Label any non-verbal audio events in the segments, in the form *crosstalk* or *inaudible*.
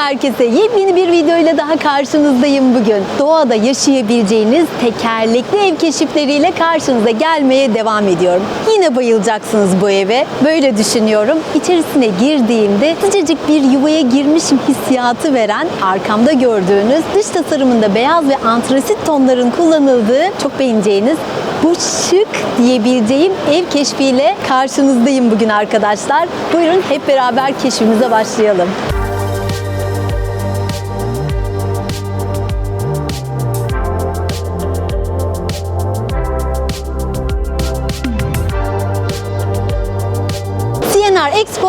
herkese. Yepyeni bir video ile daha karşınızdayım bugün. Doğada yaşayabileceğiniz tekerlekli ev keşifleriyle karşınıza gelmeye devam ediyorum. Yine bayılacaksınız bu eve. Böyle düşünüyorum. İçerisine girdiğimde sıcacık bir yuvaya girmişim hissiyatı veren arkamda gördüğünüz dış tasarımında beyaz ve antrasit tonların kullanıldığı çok beğeneceğiniz bu şık diyebileceğim ev keşfiyle karşınızdayım bugün arkadaşlar. Buyurun hep beraber keşfimize başlayalım.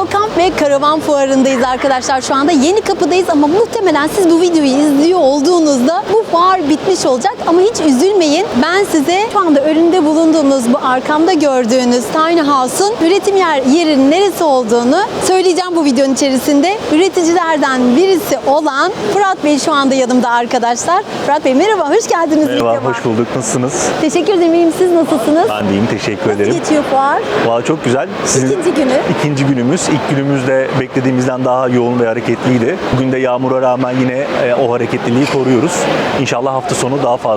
Kamp ve Karavan Fuarı'ndayız arkadaşlar. Şu anda yeni kapıdayız ama muhtemelen siz bu videoyu izliyor olduğunuzda bu fuar bitmiş olacak. Ama hiç üzülmeyin. Ben size şu anda önünde bulunduğumuz bu arkamda gördüğünüz Tiny House'un üretim yer yerinin neresi olduğunu söyleyeceğim bu videonun içerisinde. Üreticilerden birisi olan Fırat Bey şu anda yanımda arkadaşlar. Fırat Bey merhaba, hoş geldiniz Merhaba, videoma. hoş bulduk. Nasılsınız? Teşekkür ederim. iyiyim. Siz nasılsınız? Ben de iyiyim, teşekkür Nasıl ederim. geçiyor fuar? Valla çok güzel. İkinci günü. İkinci günümüz. İlk günümüzde beklediğimizden daha yoğun ve hareketliydi. Bugün de yağmura rağmen yine e, o hareketliliği koruyoruz. İnşallah hafta sonu daha fazla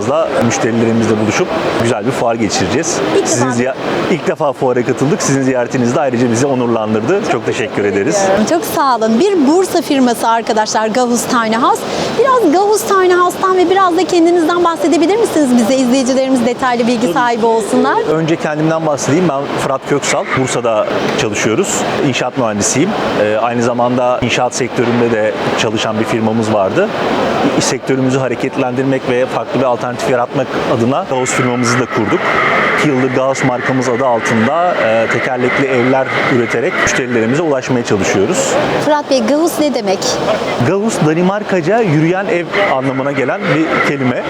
müşterilerimizle buluşup güzel bir fuar geçireceğiz. İlk Sizin defa. ilk defa fuara katıldık. Sizin ziyaretiniz de ayrıca bizi onurlandırdı. Çok, teşekkür ederiz. Çok sağ olun. Bir Bursa firması arkadaşlar Gavus Tiny House. Biraz Gavus Tiny House'tan ve biraz da kendinizden bahsedebilir misiniz bize? izleyicilerimiz detaylı bilgi sahibi olsunlar. Önce kendimden bahsedeyim. Ben Fırat Köksal. Bursa'da çalışıyoruz. İnşaat mühendisiyim. Ee, aynı zamanda inşaat sektöründe de çalışan bir firmamız vardı. Sektörümüzü hareketlendirmek ve farklı bir alternatif yaratmak adına Gauss firmamızı da kurduk. 2 yıldır Gauss markamız adı altında e, tekerlekli evler üreterek müşterilerimize ulaşmaya çalışıyoruz. Fırat Bey Gavus ne demek? Gauss Danimarkaca yürüyen ev anlamına gelen bir kelime.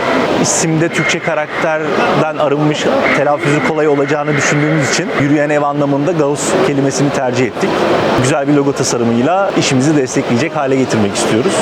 İsimde Türkçe karakterden arınmış telaffuzu kolay olacağını düşündüğümüz için yürüyen ev anlamında Gauss kelimesini tercih ettik. Güzel bir logo tasarımıyla işimizi destekleyecek hale getirmek istiyoruz.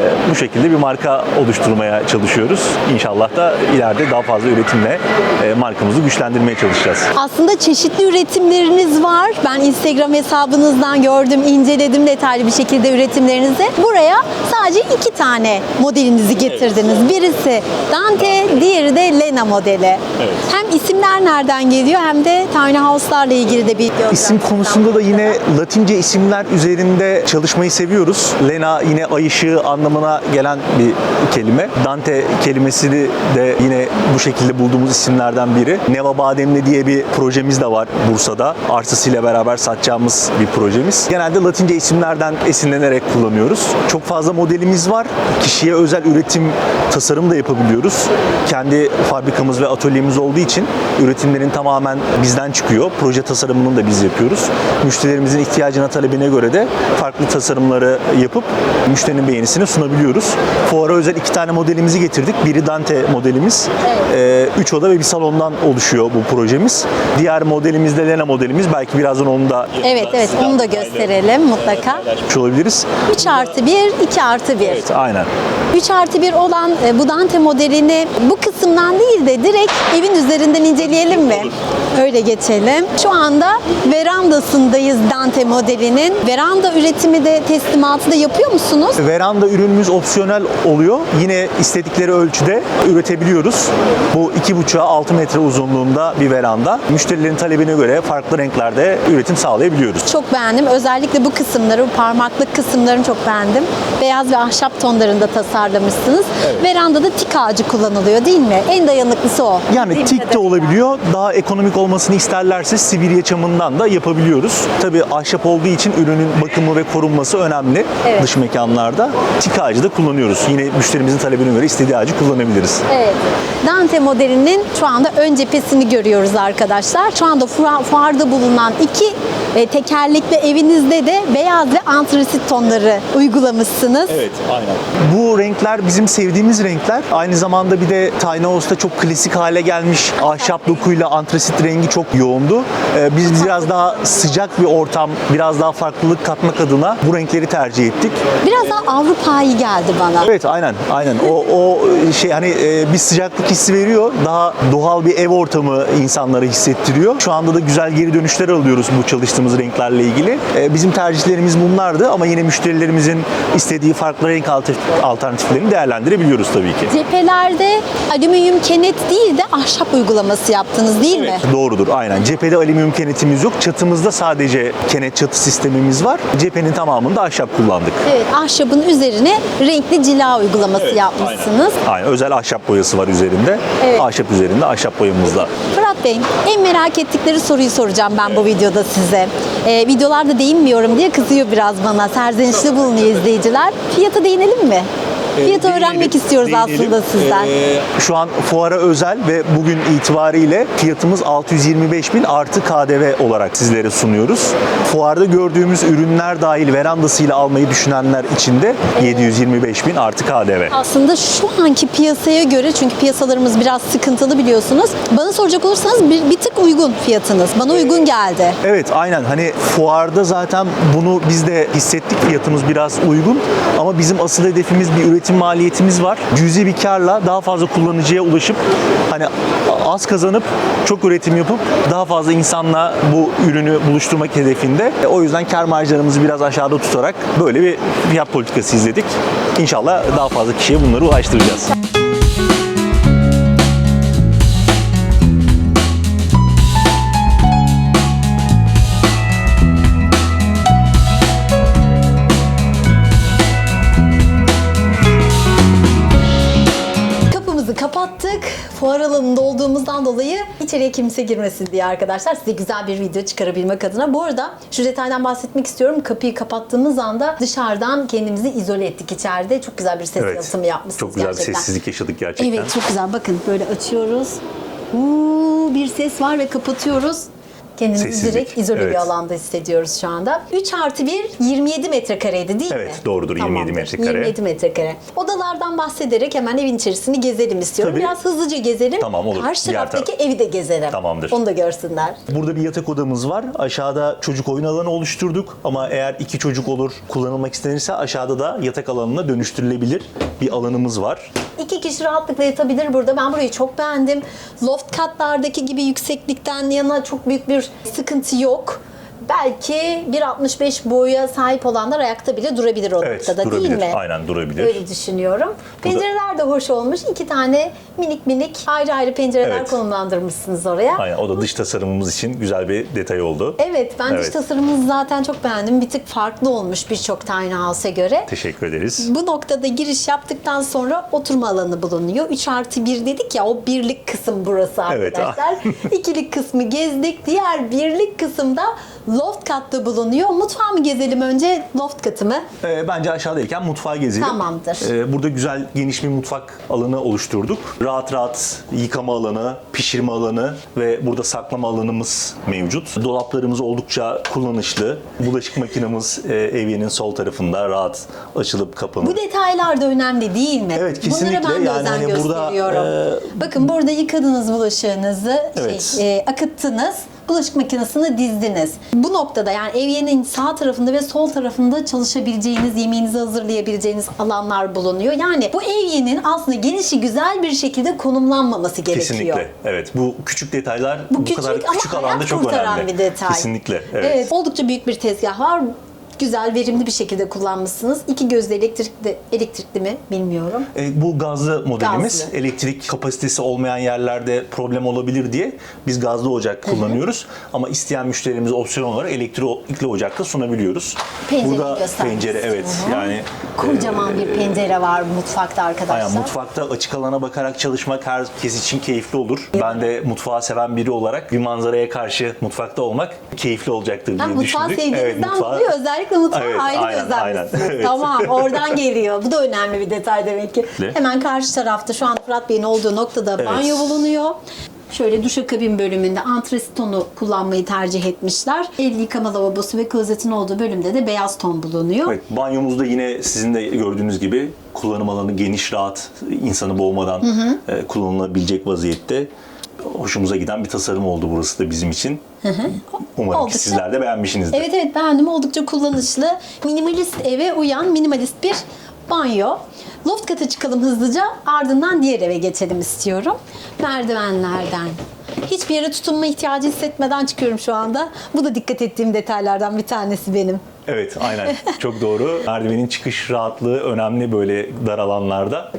Ee, Bu şekilde bir marka oluşturmaya çalışıyoruz. İnşallah da ileride daha fazla üretimle e, markamızı güçlendirmeye çalışacağız. Aslında çeşitli üretimleriniz var. Ben Instagram hesabınızdan gördüm, inceledim detaylı bir şekilde üretimlerinizi. Buraya sadece iki tane modelinizi getirdiniz. Birisi Dante, diğeri de Lena modeli. Evet. Hem isimler nereden geliyor hem de Tiny House'larla ilgili de bir İsim konusunda da yine Latince isimler üzerinde çalışmayı seviyoruz. Lena yine ay ışığı anlamına gelen bir kelime. Dante kelimesini de yine bu şekilde bulduğumuz isimlerden biri. Neva Bademli diye bir projemiz de var Bursa'da. Arsasıyla beraber satacağımız bir projemiz. Genelde Latince isimlerden esinlenerek kullanıyoruz. Çok fazla modelimiz var. Kişiye özel üretim, tasarım da yapabiliyoruz. Kendi fabrikamız ve atölyemiz olduğu için üretimlerin tamamen bizden çıkıyor. Proje tasarımını da biz yapıyoruz. Müşterilerimizin ihtiyacına, talebine göre de farklı tasarımları yapıp müşterinin beğenisini sunabiliyoruz. Fuara özel iki tane modelimizi getirdik. Biri Dante modelimiz. Ee, üç oda ve bir salondan oluşuyor bu projemiz. Diğer modelimiz de Lena modelimiz. Belki birazdan onu da Evet evet onu da gösterelim mutlaka. olabiliriz. 3 artı 1, 2 artı 1. Evet, aynen. 3 artı 1 olan e, bu Dante modelini bu kısımdan değil de direkt evin üzerinden inceleyelim mi? Öyle geçelim. Şu anda verandasındayız Dante modelinin. Veranda üretimi de teslimatı da yapıyor musunuz? Veranda ürünümüz opsiyonel oluyor. Yine istedikleri ölçüde üretebiliyoruz. Bu 2,5'a 6 metre uzunluğunda bir veranda. Müşterilerin talebine göre farklı renklerde üretim sağlayabiliyoruz. Çok beğendim. Özellikle bu kısımları, bu parmaklık kısımlarını çok beğendim. Beyaz ve ahşap tonlarında tasarlamışsınız. Verandada tik ağacı kullanılıyor değil mi? En dayanıklısı o. Yani Bildiğim tik de kadarıyla. olabiliyor. Daha ekonomik olmasını isterlerse Sibirya çamından da yapabiliyoruz. Tabii ahşap olduğu için ürünün bakımı ve korunması önemli Evet. dış mekanlarda. Tik ağacı da kullanıyoruz. Yine müşterimizin talebine göre istediği ağacı kullanabiliriz. Evet. Dante modelinin şu anda ön cephesini görüyoruz arkadaşlar. Şu anda fuar- fuarda bulunan iki e, tekerlekli evinizde de beyaz ve antrasit tonları uygulamışsınız. Evet, aynen. Bu renkler bizim sevdiğimiz renkler. Aynı zamanda bir de Tiny House'da çok klasik hale gelmiş ahşap dokuyla antrasit rengi çok yoğundu. Ee, biz biraz daha sıcak bir ortam, biraz daha farklılık katmak adına bu renkleri tercih ettik. Biraz daha Avrupa'yı geldi bana. Evet, aynen, aynen. O, o şey hani e, bir sıcaklık hissi veriyor. Daha doğal bir ev ortamı insanlara hissettiriyor. Şu anda da güzel geri dönüşler alıyoruz bu çalıştığımız renklerle ilgili. E, bizim tercihlerimiz bunlardı ama yine müşterilerimizin istediği farklı renk alternatif- alternatiflerini değerlendirebiliyoruz tabii ki. Cephelerde alüminyum kenet değil de ahşap uygulaması yaptınız değil mi? Doğrudur aynen. Cephede alüminyum kenetimiz yok. Çatımızda sadece kenet çatı sistemimiz var. Cephenin tamamında ahşap kullandık. Evet, ahşabın üzerine renkli cila uygulaması yapmışsınız. Aynen. aynen. Özel ahşap boyası var üzerinde. Evet. Ahşap üzerinde ahşap boyamızla. Fırat Bey, en merak ettikleri soruyu soracağım ben bu videoda size. Ee, videolarda değinmiyorum diye kızıyor biraz bana. Serzenişte bulunuyor izleyiciler. Fiyata değinelim mi? Fiyatı Ee, öğrenmek istiyoruz aslında sizden. Ee, şu an fuara özel ve bugün itibariyle fiyatımız 625 bin artı KDV olarak sizlere sunuyoruz. Fuarda gördüğümüz ürünler dahil verandasıyla almayı düşünenler için de 725 bin artı KDV. Aslında şu anki piyasaya göre çünkü piyasalarımız biraz sıkıntılı biliyorsunuz. Bana soracak olursanız bir, bir tık uygun fiyatınız. Bana uygun geldi. Evet aynen hani fuarda zaten bunu biz de hissettik fiyatımız biraz uygun ama bizim asıl hedefimiz bir üretim maliyetimiz var. Cüzi bir karla daha fazla kullanıcıya ulaşıp hani az kazanıp çok üretim yapıp daha fazla insanla bu ürünü buluşturmak hedefinde. E, O yüzden kar marjlarımızı biraz aşağıda tutarak böyle bir fiyat politikası izledik. İnşallah daha fazla kişiye bunları ulaştıracağız. Alanında olduğumuzdan dolayı içeriye kimse girmesin diye arkadaşlar size güzel bir video çıkarabilmek adına. Bu arada şu detaydan bahsetmek istiyorum. Kapıyı kapattığımız anda dışarıdan kendimizi izole ettik içeride. Çok güzel bir ses yalıtımı yapmışsınız çok güzel gerçekten. bir sessizlik yaşadık gerçekten. Evet çok güzel. Bakın böyle açıyoruz. Uuu, bir ses var ve kapatıyoruz. Kendimizi Sessizlik, direkt izole evet. bir alanda hissediyoruz şu anda. 3 artı 1 27 metrekareydi değil mi? Evet, doğrudur, 27 Tamamdır, metrekare. 27 metrekare. Odalardan bahsederek hemen evin içerisini gezelim istiyorum. Tabii. Biraz hızlıca gezelim. Tamam, olur. Karşı taraftaki evi de gezelim. Tamamdır. Onu da görsünler. Burada bir yatak odamız var. Aşağıda çocuk oyun alanı oluşturduk. Ama eğer iki çocuk olur kullanılmak istenirse aşağıda da yatak alanına dönüştürülebilir bir alanımız var. İki kişi rahatlıkla yatabilir burada. Ben burayı çok beğendim. Loft katlardaki gibi yükseklikten yana çok büyük bir sıkıntı yok. Belki 1.65 boya sahip olanlar ayakta bile durabilir o Evet, noktada durabilir. değil mi? Aynen durabilir. Öyle düşünüyorum. Pencereler de hoş olmuş. İki tane minik minik ayrı ayrı pencereler Evet. konumlandırmışsınız oraya. Aynen o da dış tasarımımız için güzel bir detay oldu. Evet ben dış Evet. tasarımınızı zaten çok beğendim. Bir tık farklı olmuş birçok tiny house'a göre. Teşekkür ederiz. Bu noktada giriş yaptıktan sonra oturma alanı bulunuyor. 3 artı 1 dedik ya o birlik kısım burası Evet. arkadaşlar. *laughs* İkilik kısmı gezdik. Diğer birlik kısımda loft katta bulunuyor. Mutfağı mı gezelim önce loft katı mı? Ee, bence aşağıdayken mutfağa gezelim. Tamamdır. Ee, burada güzel geniş bir mutfak alanı oluşturduk. Rahat rahat yıkama alanı, pişirme alanı ve burada saklama alanımız mevcut. Dolaplarımız oldukça kullanışlı. Bulaşık makinemiz e, evyenin sol tarafında rahat açılıp kapanır. Bu detaylar da önemli değil mi? Evet, kesinlikle. Bunlara ben de Yani özen hani burada, gösteriyorum. Bakın burada yıkadınız bulaşığınızı, Evet. şey, e, akıttınız. Bulaşık makinesini dizdiniz. Bu noktada yani evyenin sağ tarafında ve sol tarafında çalışabileceğiniz, yemeğinizi hazırlayabileceğiniz alanlar bulunuyor. Yani bu evyenin aslında genişi güzel bir şekilde konumlanmaması gerekiyor. Kesinlikle. Evet. Bu küçük detaylar Bu bu, küçük kadar küçük alanda çok önemli. bir detay. Kesinlikle. Evet. Evet, oldukça büyük bir tezgah var. Güzel, verimli bir şekilde kullanmışsınız. İki gözlü elektrikli, elektrikli mi bilmiyorum. E, bu gazlı modelimiz Gazlı. elektrik kapasitesi olmayan yerlerde problem olabilir diye biz gazlı ocak kullanıyoruz. Ama isteyen müşterimiz opsiyon olarak elektrikli ocakta sunabiliyoruz. Pencereyi Burada pencere evet istiyorum. yani Kocaman bir pencere var mutfakta arkadaşlar. Aynen, mutfakta açık alana bakarak çalışmak herkes için keyifli olur. Ben de mutfağı seven biri olarak bir manzaraya karşı mutfakta olmak keyifli olacaktır diye Ha, mutfağı düşündük. sevdiğinizden mutfağı- dolayı özellikle mutfağı Evet, ayrı aynen, özlenmişsiniz. aynen. *laughs* Tamam oradan geliyor. Bu da önemli bir detay demek ki. Ne? Hemen karşı tarafta şu an Fırat Bey'in olduğu noktada Evet. banyo bulunuyor. Şöyle duşakabin bölümünde antresit tonu kullanmayı tercih etmişler. El yıkama lavabosu ve klozetin olduğu bölümde de beyaz ton bulunuyor. Evet, banyomuzda yine sizin de gördüğünüz gibi kullanım alanı geniş, rahat, insanı boğmadan e, kullanılabilecek vaziyette. Hoşumuza giden bir tasarım oldu burası da bizim için. Umarım Oldukça- ki sizler de beğenmişsinizdir. Evet evet beğendim. Oldukça kullanışlı. Minimalist eve uyan minimalist bir banyo. Loft kata çıkalım hızlıca ardından diğer eve geçelim istiyorum. Merdivenlerden Hiçbir yere tutunma ihtiyacı hissetmeden çıkıyorum şu anda. Bu da dikkat ettiğim detaylardan bir tanesi benim. Evet aynen çok doğru. *laughs* Merdivenin çıkış rahatlığı önemli böyle dar alanlarda.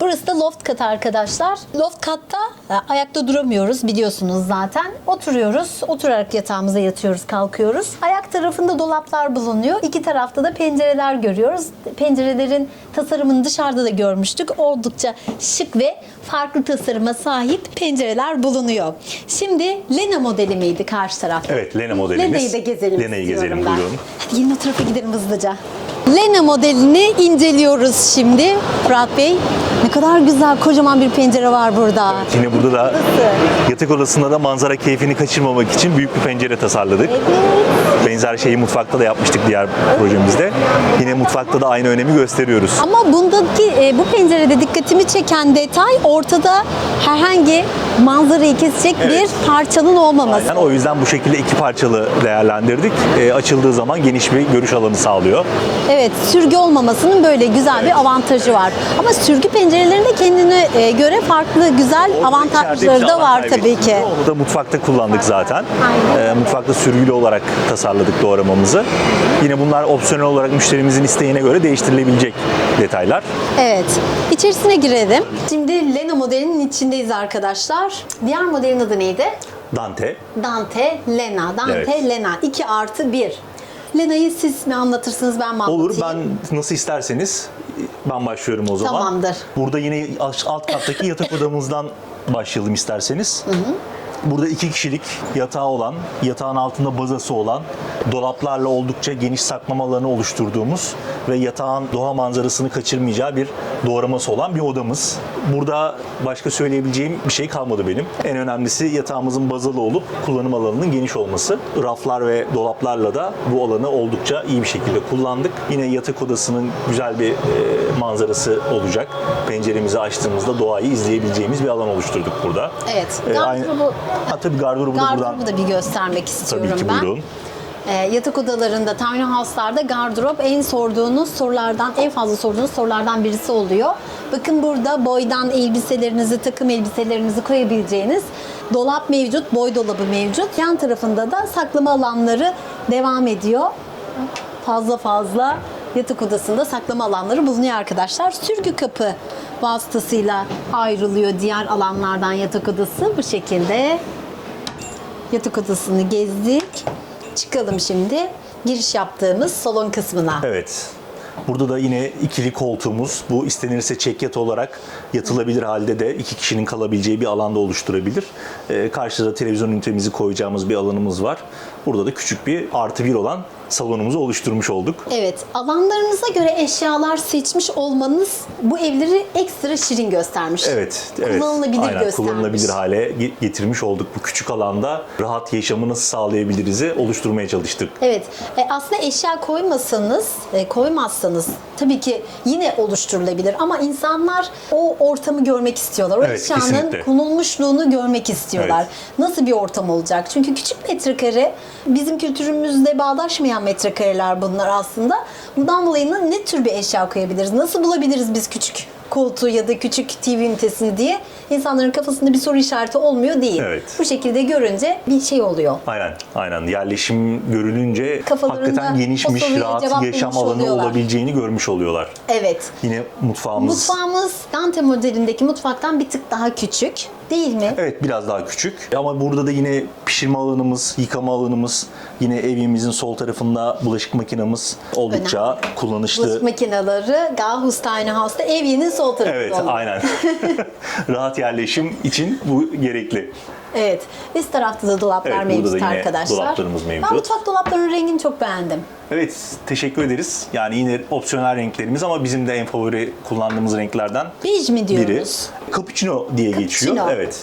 Burası da loft kat arkadaşlar. Loft katta e, ayakta duramıyoruz biliyorsunuz zaten. Oturuyoruz. Oturarak yatağımıza yatıyoruz, kalkıyoruz. Ayak tarafında dolaplar bulunuyor. İki tarafta da pencereler görüyoruz. Pencerelerin tasarımını dışarıda da görmüştük. Oldukça şık ve farklı tasarıma sahip pencereler bulunuyor. Şimdi Lena modeli miydi karşı taraf? Evet Lena modelimiz. Lena'yı da gezelim Lena'yı gezelim ben. buyurun. Hadi gelin o tarafa gidelim hızlıca. Lena modelini inceliyoruz şimdi. Fırat Bey ne kadar güzel kocaman bir pencere var burada. Yine burada da Nasıl? yatak odasında da manzara keyfini kaçırmamak için büyük bir pencere tasarladık. Evet. Benzer şeyi mutfakta da yapmıştık diğer projemizde. Yine mutfakta da aynı önemi gösteriyoruz. Ama bundaki e, bu pencerede dikkatimi çeken detay ortada herhangi manzarayı kesecek Evet. bir parçanın olmaması. Yani o yüzden bu şekilde iki parçalı değerlendirdik. E, açıldığı zaman geniş bir görüş alanı sağlıyor. Evet, sürgü olmamasının böyle güzel bir avantajı var. Ama sürgü pencerelerinde kendine e, göre farklı güzel İçeride avantajları da var tabii ki. Onu da mutfakta kullandık zaten. Aynen E, mutfakta sürgülü olarak tasarladık doğramamızı. Yine bunlar opsiyonel olarak müşterimizin isteğine göre değiştirilebilecek detaylar. Evet. İçerisine girelim. Şimdi Lena modelinin içindeyiz arkadaşlar. Diğer modelin adı neydi? Dante. Dante Lena. Dante Evet. Lena. 2 artı 1. Lena'yı siz mi anlatırsınız ben mi anlatayım? Olur ben nasıl isterseniz ben başlıyorum o zaman. Tamamdır. Burada yine alt kattaki *laughs* yatak odamızdan başlayalım isterseniz. Burada iki kişilik yatağı olan, yatağın altında bazası olan, dolaplarla oldukça geniş saklama alanı oluşturduğumuz ve yatağın doğa manzarasını kaçırmayacağı bir doğraması olan bir odamız. Burada başka söyleyebileceğim bir şey kalmadı benim. En önemlisi yatağımızın bazalı olup kullanım alanının geniş olması. Raflar ve dolaplarla da bu alanı oldukça iyi bir şekilde kullandık. Yine yatak odasının güzel bir e, manzarası olacak. Penceremizi açtığımızda doğayı izleyebileceğimiz bir alan oluşturduk burada. Evet. E, aynı- Gardırobu, Ha, tabii gardırobu da buradan gardırobu da bir göstermek istiyorum tabii ki ben. buyurun. Ee, yatak odalarında, tiny house'larda gardırop en sorduğunuz sorulardan, en fazla sorduğunuz sorulardan birisi oluyor. Bakın burada boydan elbiselerinizi, takım elbiselerinizi koyabileceğiniz dolap mevcut, boy dolabı mevcut. Yan tarafında da saklama alanları devam ediyor. Fazla fazla yatak odasında saklama alanları bulunuyor arkadaşlar. Sürgü kapı vasıtasıyla ayrılıyor diğer alanlardan yatak odası bu şekilde. Yatak odasını gezdik. Çıkalım şimdi giriş yaptığımız salon kısmına. Evet. Burada da yine ikili koltuğumuz bu istenirse çekyat olarak yatılabilir halde de iki kişinin kalabileceği bir alanda oluşturabilir. Ee, karşıda televizyon ünitemizi koyacağımız bir alanımız var. Burada da küçük bir artı bir olan salonumuzu oluşturmuş olduk. Evet, alanlarınıza göre eşyalar seçmiş olmanız bu evleri ekstra şirin göstermiş. Evet, evet. Kullanılabilir Aynen, göstermiş. kullanılabilir hale ge- getirmiş olduk. Bu küçük alanda rahat yaşamı nasıl sağlayabiliriz'i oluşturmaya çalıştık. Evet, e, aslında eşya koymasanız, e, koymazsanız tabii ki yine oluşturulabilir ama insanlar o ortamı görmek istiyorlar. O Evet, eşyanın kesinlikle. konulmuşluğunu görmek istiyorlar. Evet. Nasıl bir ortam olacak? Çünkü küçük metrekare bizim kültürümüzde bağdaşmayan metrekareler bunlar aslında. Bundan dolayı ne tür bir eşya koyabiliriz? Nasıl bulabiliriz biz küçük koltuğu ya da küçük TV ünitesini diye insanların kafasında bir soru işareti olmuyor değil. Evet. Bu şekilde görünce bir şey oluyor. Aynen, aynen. Yerleşim görülünce Kafalarında hakikaten genişmiş, soruya rahat cevap yaşam bulmuş alanı oluyorlar. olabileceğini görmüş oluyorlar. Evet. Yine mutfağımız Mutfağımız Dante modelindeki mutfaktan bir tık daha küçük değil mi? Evet biraz daha küçük ama burada da yine pişirme alanımız, yıkama alanımız, yine evimizin sol tarafında bulaşık makinamız oldukça kullanışlı. Bulaşık makineleri Gauss Tiny House'da evyenin sol tarafında Evet oluyor. aynen. *laughs* Rahat yerleşim için bu gerekli. Evet. Üst tarafta da dolaplar Evet, burada da mevcut yine arkadaşlar. dolaplarımız mevcut. Ben mutfak dolaplarının rengini çok beğendim. Evet teşekkür ederiz. Yani yine opsiyonel renklerimiz ama bizim de en favori kullandığımız renklerden Bej mi biri. diyoruz? Cappuccino diye geçiyor. Evet.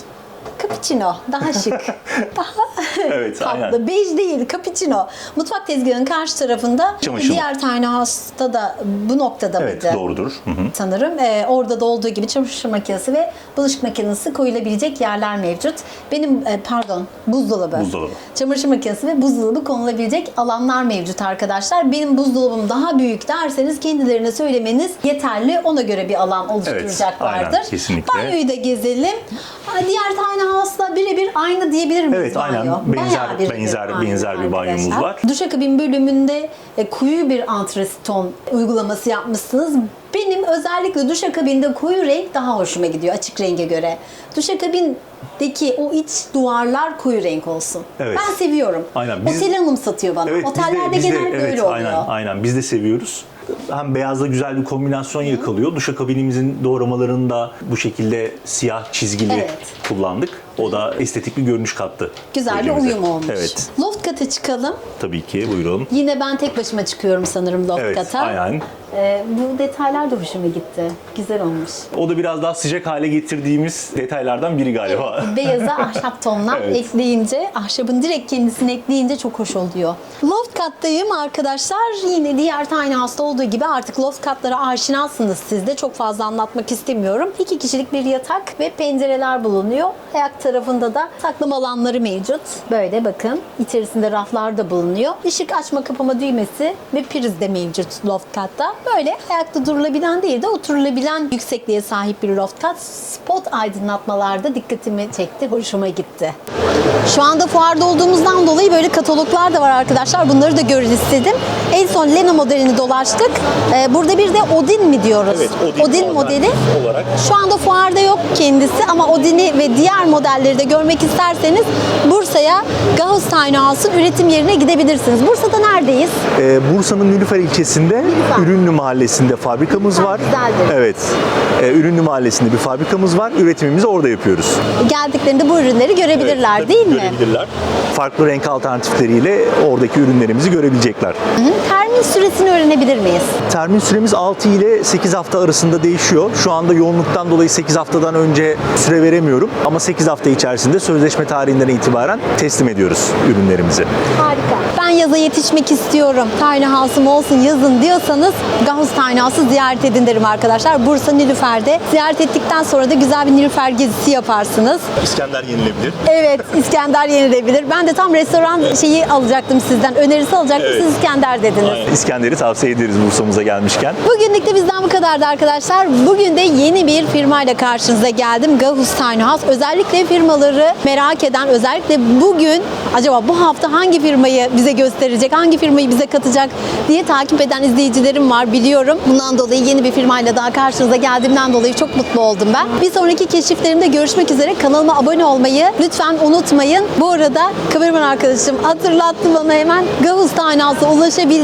Cappuccino. Daha şık. *laughs* daha Evet, tatlı. aynen. Bej değil, cappuccino. Mutfak tezgahının karşı tarafında Çamaşır. diğer Tiny House'da da bu noktada Evet mıydı? doğrudur. Hı hı. sanırım. Ee, orada da olduğu gibi çamaşır makinesi ve bulaşık makinesi koyulabilecek yerler mevcut. Benim e, pardon buzdolabı. Buzdolabı. Çamaşır makinesi ve buzdolabı konulabilecek alanlar mevcut arkadaşlar. Benim buzdolabım daha büyük derseniz kendilerine söylemeniz yeterli. Ona göre bir alan oluşturacaklardır. aynen, kesinlikle. Banyoyu da gezelim. Diğer tiny House'la birebir aynı diyebilir miyiz Evet, aynen. Banyo? Benzer- birebir benzer- aynı benzer bir banyomuz arkadaşlar. var. Duşakabin bölümünde e, koyu bir antresit uygulaması yapmışsınız. Benim özellikle duşakabinde koyu renk daha hoşuma gidiyor açık renge göre. Duşakabindeki o iç duvarlar koyu renk olsun. Evet. Ben seviyorum. Aynen, biz- Otel hanım satıyor bana. Evet, biz de- Otellerde biz de- genelde evet, böyle oluyor. Aynen, aynen. Biz de seviyoruz. Hem beyazla güzel bir kombinasyon yakalıyor. Duşakabinimizin doğramalarını da bu şekilde siyah çizgili Evet. kullandık. O da estetik bir görünüş kattı. Güzel bir bölgemize. uyum olmuş. Evet. Loft kata çıkalım. Tabii ki. Buyurun. Yine ben tek başıma çıkıyorum sanırım loft Evet, kata. aynen. Ee, bu detaylar da hoşuma gitti. Güzel olmuş. O da biraz daha sıcak hale getirdiğimiz detaylardan biri galiba. Beyaza *laughs* ahşap tonlar Evet. ekleyince, ahşabın direkt kendisini ekleyince çok hoş oluyor. Loft kattayım arkadaşlar. Yine diğer tiny house'da olduğu gibi artık loft katlara aşinasınız siz de. Çok fazla anlatmak istemiyorum. İki kişilik bir yatak ve pencereler bulunuyor. Ayak tarafında da saklama alanları mevcut. Böyle bakın. İçerisinde raflar da bulunuyor. Işık açma kapama düğmesi ve priz de mevcut loft katta. Böyle ayakta durulabilen değil de oturulabilen yüksekliğe sahip bir loft kat. Spot aydınlatmalarda dikkatimi çekti, hoşuma gitti. Şu anda fuarda olduğumuzdan dolayı böyle kataloglar da var arkadaşlar. Bunları da görün istedim. En son Lena modelini dolaştık. Ee, burada bir de Odin mi diyoruz? Evet, Odin modeli. olarak. Şu anda fuarda yok kendisi ama Odin'i ve diğer modelleri de görmek isterseniz Bursa'ya Gauss Tiny House'un üretim yerine gidebilirsiniz. Bursa'da neredeyiz? Ee, Bursa'nın Nilüfer ilçesinde Nilüfer. Ürünlü Mahallesi'nde fabrikamız Ha, var. güzeldir. Evet. Ee, Ürünlü Mahallesi'nde bir fabrikamız var. Üretimimizi orada yapıyoruz. Geldiklerinde bu ürünleri görebilirler Evet, değil mi? Görebilirler. Farklı renk alternatifleriyle oradaki ürünlerimizi görebilecekler. Hı hı. Termin süresini öğrenebilir miyiz? Termin süremiz 6 ile 8 hafta arasında değişiyor. Şu anda yoğunluktan dolayı 8 haftadan önce süre veremiyorum. Ama 8 hafta içerisinde sözleşme tarihinden itibaren teslim ediyoruz ürünlerimizi. Harika. Ben yaza yetişmek istiyorum. Tiny House'um olsun yazın diyorsanız Gauss Tiny House'u ziyaret edin derim arkadaşlar. Bursa Nilüfer'de. Ziyaret ettikten sonra da güzel bir Nilüfer gezisi yaparsınız. İskender yenilebilir. Evet İskender yenilebilir. Ben de tam restoran şeyi alacaktım sizden. Önerisi alacaktım. Evet. Siz İskender dediniz. İskender'i tavsiye ederiz Bursa'mıza gelmişken. Bugünlük de bizden bu kadardı arkadaşlar. Bugün de yeni bir firmayla karşınıza geldim. Gauss Tiny House. Özellikle firmaları merak eden, özellikle bugün acaba bu hafta hangi firmayı bize gösterecek, hangi firmayı bize katacak diye takip eden izleyicilerim var biliyorum. Bundan dolayı yeni bir firmayla daha karşınıza geldiğimden dolayı çok mutlu oldum ben. Bir sonraki keşiflerimde görüşmek üzere. Kanalıma abone olmayı lütfen unutmayın. Bu arada kameraman arkadaşım hatırlattı bana hemen Tiny House'a ulaşabileceğiniz